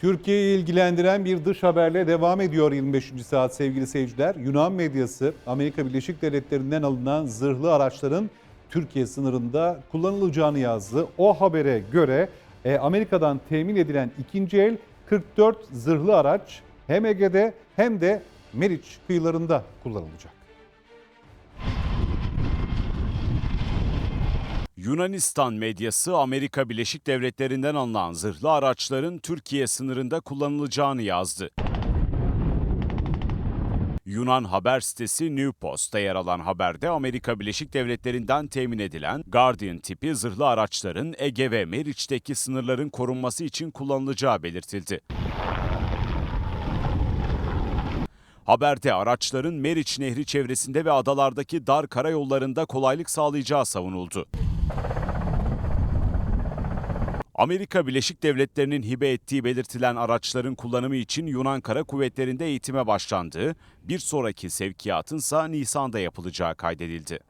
Türkiye'yi ilgilendiren bir dış haberle devam ediyor 25. saat sevgili seyirciler. Yunan medyası Amerika Birleşik Devletleri'nden alınan zırhlı araçların Türkiye sınırında kullanılacağını yazdı. O habere göre e, Amerika'dan temin edilen ikinci el 44 zırhlı araç hem Ege'de hem de Meriç kıyılarında kullanılacak. Yunanistan medyası Amerika Birleşik Devletleri'nden alınan zırhlı araçların Türkiye sınırında kullanılacağını yazdı. Yunan haber sitesi New Post'ta yer alan haberde Amerika Birleşik Devletleri'nden temin edilen Guardian tipi zırhlı araçların Ege ve Meriç'teki sınırların korunması için kullanılacağı belirtildi. Haberde araçların Meriç Nehri çevresinde ve adalardaki dar karayollarında kolaylık sağlayacağı savunuldu. Amerika Birleşik Devletleri'nin hibe ettiği belirtilen araçların kullanımı için Yunan Kara Kuvvetleri'nde eğitime başlandığı, bir sonraki sevkiyatınsa Nisan'da yapılacağı kaydedildi.